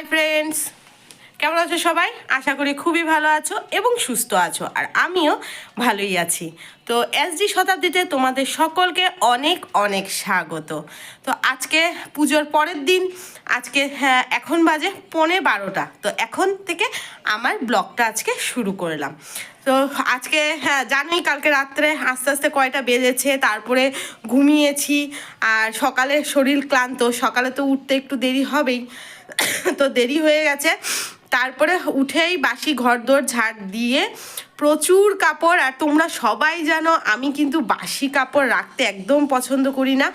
Hi friends কেমন আছো সবাই? আশা করি খুবই ভালো আছো এবং সুস্থ আছো, আর আমিও ভালোই আছি। তো এস এসডি শতাব্দীতে তোমাদের সকলকে অনেক অনেক স্বাগত। তো আজকে পুজোর পরের দিন, আজকে হ্যাঁ এখন বাজে পনে বারোটা। তো এখন থেকে আমার ব্লগটা আজকে শুরু করলাম। তো আজকে হ্যাঁ জানোই কালকে রাত্রে আস্তে আস্তে কয়টা বেজেছে, তারপরে ঘুমিয়েছি, আর সকালে শরীর ক্লান্ত, সকালে তো উঠতে একটু দেরি হবেই। তো দেরি হয়ে গেছে। তারপরে উঠেই বাসি ঘরদোর ঝাড় দিয়ে প্রচুর কাপড়, আর তোমরা সবাই জানো আমি কিন্তু বাসি কাপড় রাখতে একদম পছন্দ করি না।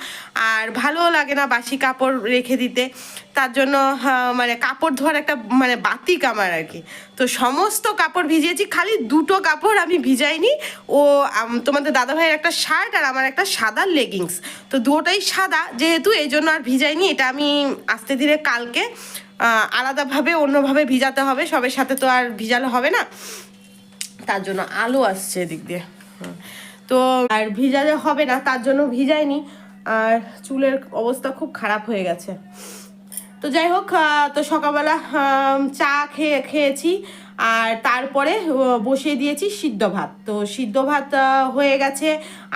আর ভালোও লাগে না বাসি কাপড় রেখে দিতে। তার জন্য মানে কাপড় ধোয়ার একটা মানে বাতিক আমার আর কি। তো সমস্ত কাপড় ভিজিয়েছি, খালি দুটো কাপড় আমি ভিজাইনি। ও তোমাদের দাদাভাইয়ের একটা শার্ট আর আমার একটা সাদা লেগিংস তো দুটোটাই সাদা, যেহেতু এই জন্য আর ভিজাইনি, এটা আমি আস্তে ধীরে কালকে আলাদাভাবে, অন্যভাবে ভিজাতে হবে। সবের সাথে তো আর ভিজালে হবে না। তার জন্য আলো আসছে এদিক দিয়ে। তো আর ভিজালে হবে না, তার জন্য ভিজায়নি আর চুলের অবস্থা খুব খারাপ হয়ে গেছে। তো যাই হোক তো সকালবেলা চা খেয়ে, খেয়েছি। আর তারপরে বসিয়ে দিয়েছি সিদ্ধ ভাত। তো সিদ্ধ ভাত হয়ে গেছে।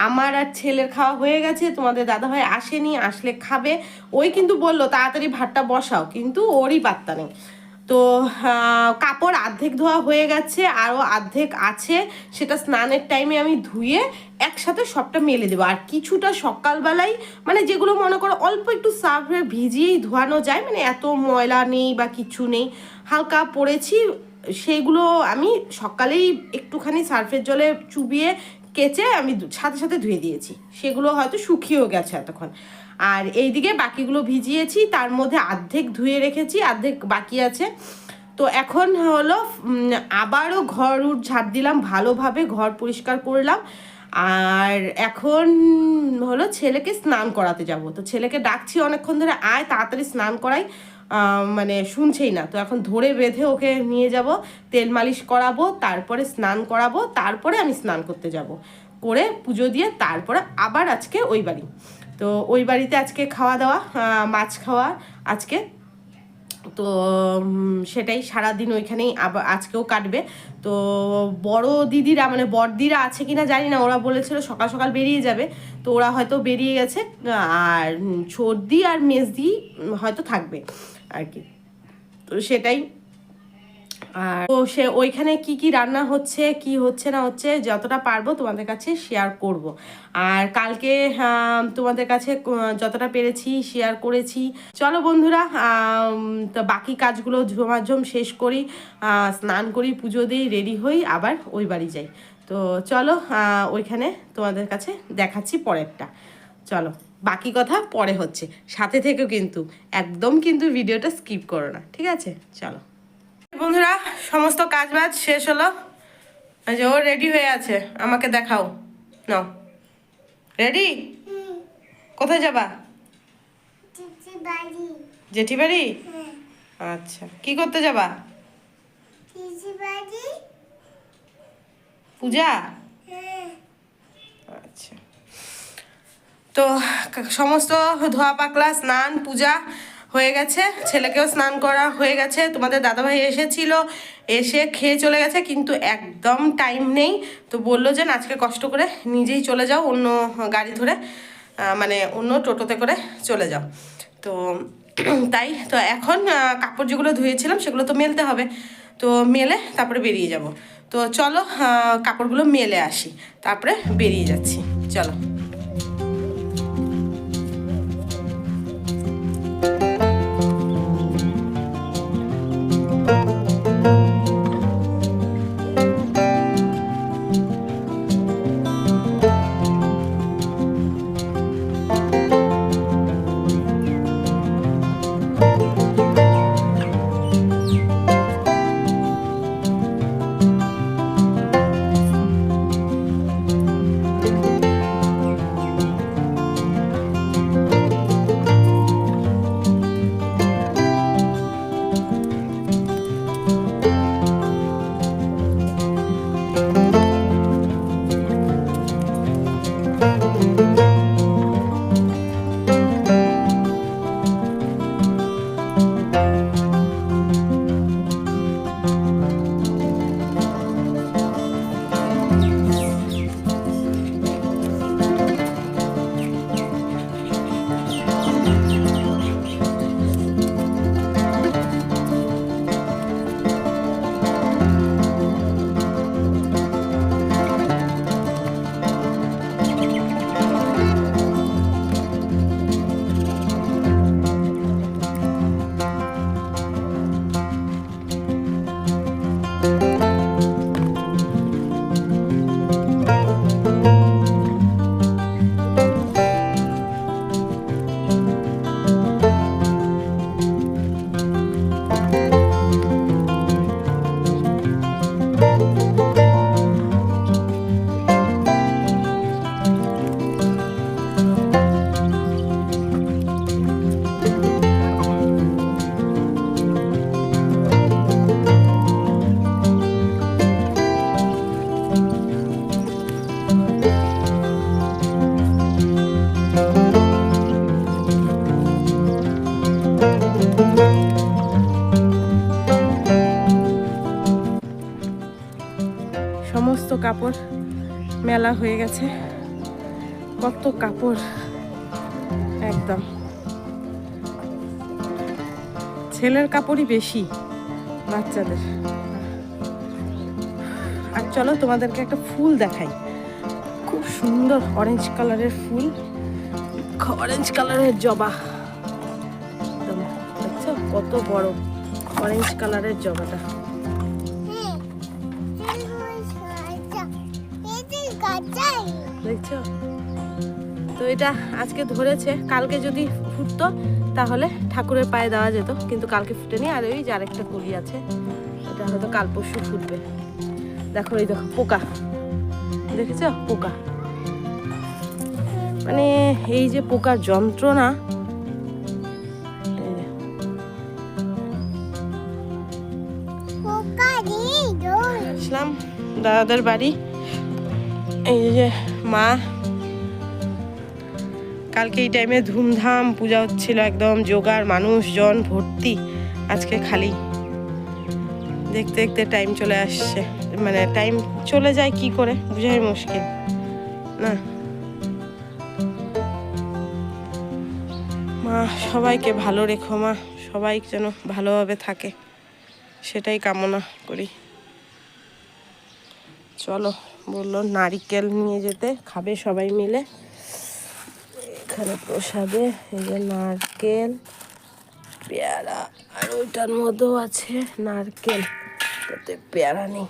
আমার আর ছেলের খাওয়া হয়ে গেছে। তোমাদের দাদাভাই আসেনি, আসলে খাবে। ওই কিন্তু বলল, তাড়াতাড়ি ভাতটা বসাও। কিন্তু ওরই পাত্তা নেই। তো কাপড় অর্ধেক ধোয়া হয়ে গেছে, আরও আর্ধেক আছে। সেটা স্নানের টাইমে আমি ধুয়ে একসাথে সবটা মেলে দেবো। আর কিছুটা সকালবেলায় মানে যেগুলো মনে করো অল্প একটু সার্ফে ভিজিয়েই ধোয়ানো যায় মানে এত ময়লা নেই বা কিছু নেই, হালকা পরেছি সেইগুলো আমি সকালেই একটুখানি সার্ফের জলে চুবিয়ে কেচে আমি সাথে সাথে ধুয়ে দিয়েছি। সেগুলো হয়তো শুকিয়েও গেছে এতক্ষণ। আর এইদিকে বাকিগুলো ভিজিয়েছি, তার মধ্যে অর্ধেক ধুয়ে রেখেছি অর্ধেক বাকি আছে। তো এখন হলো আবারও ঘর উঠ ঝাড় দিলাম, ভালোভাবে ঘর পরিষ্কার করলাম। আর এখন হলো ছেলেকে স্নান করাতে যাব। তো ছেলেকে ডাকছি অনেকক্ষণ ধরে, আয় তাড়াতাড়ি স্নান করাই। মানে শুনছেই না। তো এখন ধরে বেঁধে ওকে নিয়ে যাব, তেল মালিশ করাবো, তারপরে স্নান করাবো, তারপরে আমি স্নান করতে যাব। করে পুজো দিয়ে তারপরে আবার আজকে ওই বাড়ি। তো ওই বাড়িতে আজকে খাওয়া দাওয়া মাছ খাওয়া আজকে। তো সেটাই সারাদিন ওইখানেই আবার আজকেও কাটবে। তো বড় দিদিরা মানে বড়দিরা আছে কিনা জানি না, ওরা বলেছিল সকাল সকাল বেরিয়ে যাবে। তো ওরা হয়তো বেরিয়ে গেছে, আর সর্দি আর মেজদি হয়তো থাকবে। আর কি। তো সেটাই। আর তো সে ওইখানে কি কি রান্না হচ্ছে, কি হচ্ছে না হচ্ছে যতটা পারব তোমাদের কাছে শেয়ার করব। আর কালকে তোমাদের কাছে যতটা পেরেছি শেয়ার করেছি। চলো বন্ধুরা তো বাকি কাজগুলো ঝুমাঝুম শেষ করি স্নান করি, পুজো দিই রেডি হই, আবার ওই বাড়ি যাই। তো চলো ওইখানে তোমাদের কাছে দেখাচ্ছি পরেরটা। চলো বাকি কথা পরে হচ্ছে। সাথে থেকেও কিন্তু একদম কিন্তু ভিডিওটা স্কিপ করো না ঠিক আছে? চলো। বন্ধুরা সমস্ত কাজ বাজ শেষ হলো। যে ও রেডি হয়ে আছে আমাকে দেখাও। নাও। রেডি কোথায় যাবা? জেঠি বাড়ি হ্যাঁ। আচ্ছা কি করতে যাবা? পূজা? হ্যাঁ। আচ্ছা। তো সমস্ত ধোয়া পাকলা স্নান, পূজা হয়ে গেছে। ছেলেকেও স্নান করা হয়ে গেছে। তোমাদের দাদাভাই এসেছিল, এসে খেয়ে চলে গেছে, কিন্তু একদম টাইম নেই। তো বলল যে, আজকে কষ্ট করে নিজেই চলে যাও, অন্য গাড়ি ধরে মানে অন্য টোটোতে করে চলে যাও। তো তাই, তো এখন কাপড় যেগুলো ধুয়েছিলাম, সেগুলো তো মেলতে হবে। তো মেলে তারপরে বেরিয়ে যাব। তো চলো কাপড়গুলো মেলে আসি। তারপরে বেরিয়ে যাচ্ছি। চলো। হয়ে গেছে। কত কাপড়। একদম। ছেলের কাপড়ই বেশি, বাচ্চাদের। আর চলো তোমাদেরকে একটা ফুল দেখাই। খুব সুন্দর অরেঞ্জ কালারের ফুল। অরেঞ্জ কালারের জবা। একদম। কত বড় অরেঞ্জ কালারের জবাটা। দেখছ? তো এটা আজকে ধরেছে কালকে যদি ফুটতো তাহলে ঠাকুরের পায়ে দেওয়া যেত কিন্তু কালকে ফুটেনি। আর ওই যে আরেকটা কলি আছে এটা হয়তো কাল পরশু ফুটবে। দেখো এই দেখো পোকা। দেখেছ? পোকা। মানে এই যে পোকার যন্ত্রণা আসলাম দাদাদের বাড়ি। এই যে মা, কালকে এই টাইমে ধুমধাম, পূজা হচ্ছিল একদম, জোগাড়, মানুষজন, ভর্তি, আজকে খালি। দেখতে দেখতে টাইম চলে আসছে। মানে টাইম চলে যায় কি করে, বুঝাই মুশকিল। না। মা, সবাইকে ভালো রেখো মা, সবাই যেন ভালোভাবে থাকে। সেটাই কামনা করি। চলো। বলল, নারিকেল নিয়ে যেতে, খাবে সবাই মিলে। এখানে প্রসাদে, এই যে নারকেল, পেয়ারা, আর ওইটার মধ্যেও আছে নারকেল। তাতে পেয়ারা নেই।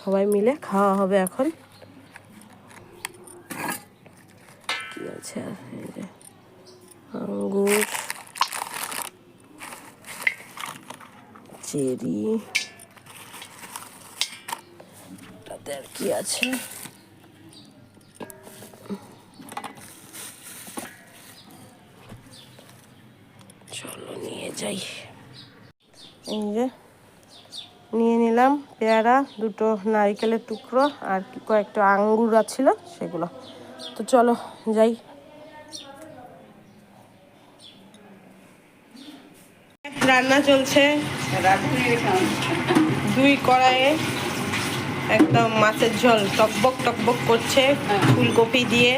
সবাই মিলে খাওয়া হবে এখন। কি আছে এই যে আঙ্গুর, চেরি তাতে আর কি আছে? চলো নিয়ে যাই। এই যে নিয়ে নিলাম পেয়ারা দুটো নারকেলের টুকরো আর কি কয়েকটা আঙ্গুর ছিল সেগুলো। তো চলো যাই। রান্না চলছে। দুই কড়াইয়ে একদম মাছের ঝোল টকবক টকবক করছে ফুলকপি দিয়ে।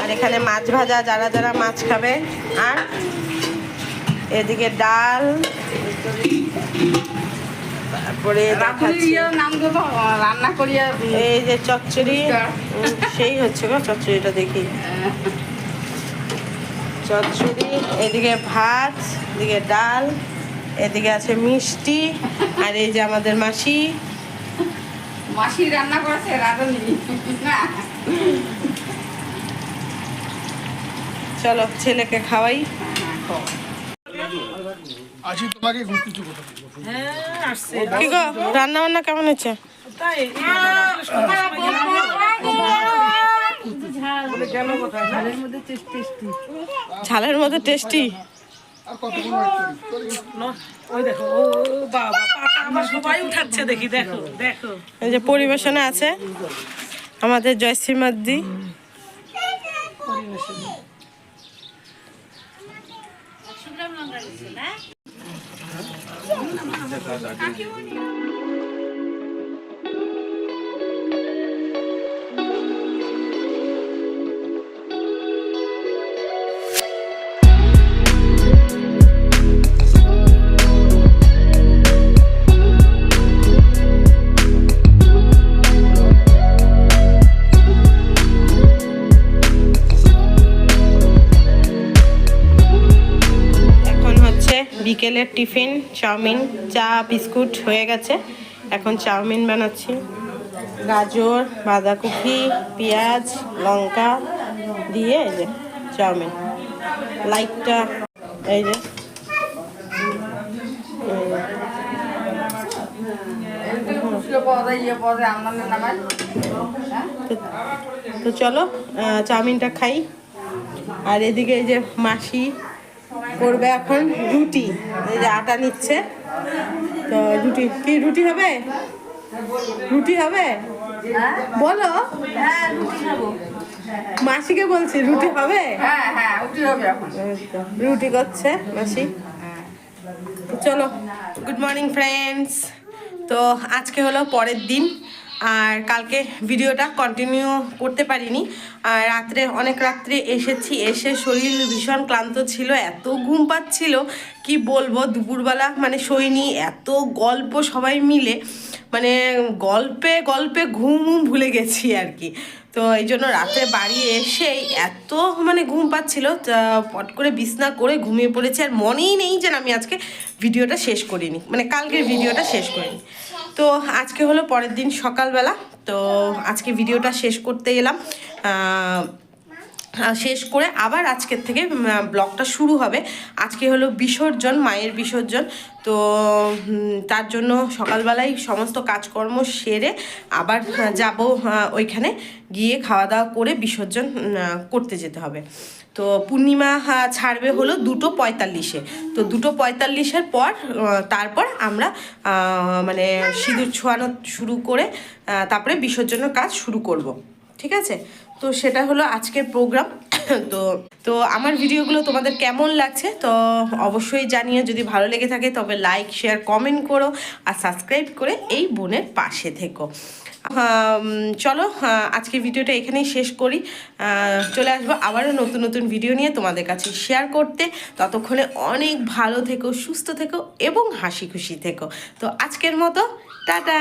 আর এখানে মাছ ভাজা যারা যারা মাছ খাবে। আর এদিকে ডাল। তারপরে রান্না করিয়া এই যে চচ্চড়ি। সেই হচ্ছে গো চচ্চড়িটা দেখি। চচ্চড়ি এদিকে ভাত এদিকে ডাল এদিকে আছে মিষ্টি। আর এই যে আমাদের মাসি। মাসি রান্না করেছে রাঁধুনি না। চলো ছেলেকে খাওয়াই। তোমাকে কি গো রান্না বান্না কেমন হচ্ছে ঝালের মধ্যে টেস্টি? আর কতক্ষণ ওই দেখো ও ও বাবা আমার সবাই উঠাচ্ছে দেখি দেখো দেখো। এই যে পরিবেশনে আছে আমাদের জয়শ্রী মাদ্দি এখন বিকেলের টিফিন, চাউমিন, চা, বিস্কুট হয়ে গেছে। এখন চাউমিন বানাচ্ছি। গাজর, বাঁধাকপি, পেঁয়াজ, লঙ্কা দিয়ে এই যে চাউমিন। লাইটটা এই যে তো চলো চাউমিনটা খাই। আর এদিকে এই যে মাসি করবে এখন রুটি, এই যে আটা নিচ্ছে। তো রুটি, কি রুটি হবে? রুটি হবে? বলো। মাসিকে বলছি, রুটি হবে? রুটি করছে মাসি। চলো গুড মর্নিং ফ্রেন্ডস তো আজকে হলো পরের দিন। আর কালকে ভিডিওটা কন্টিনিউ করতে পারিনি। আর রাত্রে, অনেক রাত্রে এসেছি, এসে শরীর ভীষণ ক্লান্ত ছিল, এত ঘুম পাচ্ছিল, কি বলব, দুপুরবেলা মানে শোয়নি, এত গল্প সবাই মিলে মানে গল্পে গল্পে ঘুম ভুলে গেছি আর কি। তো এই জন্য রাতে বাড়ি এসেই এত মানে ঘুম পাচ্ছিল পট করে বিছনা করে ঘুমিয়ে পড়েছি, আর মনেই নেই যেন আমি আজকে ভিডিওটা শেষ করিনি মানে কালকের ভিডিওটা শেষ করিনি। তো আজকে হলো পরের দিন সকালবেলা। তো আজকে ভিডিওটা শেষ করতে এলাম। শেষ করে আবার আজকের থেকে ব্লগটা শুরু হবে। আজকে হলো বিসর্জন, মায়ের বিসর্জন। তো তার জন্য সকালবেলায় সমস্ত কাজকর্ম সেরে আবার যাব ওইখানে গিয়ে খাওয়া দাওয়া করে বিসর্জন করতে যেতে হবে। তো পূর্ণিমা ছাড়বে হলো দুটো পঁয়তাল্লিশে। তো দুটো পঁয়তাল্লিশের পর তারপর আমরা মানে সিঁদুর ছোঁয়ানো শুরু করে তারপরে বিসর্জনের কাজ শুরু করব। ঠিক আছে? তো সেটা হলো আজকের প্রোগ্রাম। তো তো আমার ভিডিওগুলো তোমাদের কেমন লাগছে, তো অবশ্যই জানিও। যদি ভালো লেগে থাকে তবে লাইক শেয়ার কমেন্ট করো আর সাবস্ক্রাইব করে এই বোনের পাশে থেকো। চলো আজকের ভিডিওটা এখানেই শেষ করি। চলে আসব আবারও নতুন নতুন ভিডিও নিয়ে তোমাদের কাছে শেয়ার করতে। ততক্ষণে অনেক ভালো থেকো, সুস্থ থেকো এবং হাসি খুশি থেকো। তো আজকের মতো, টাটা!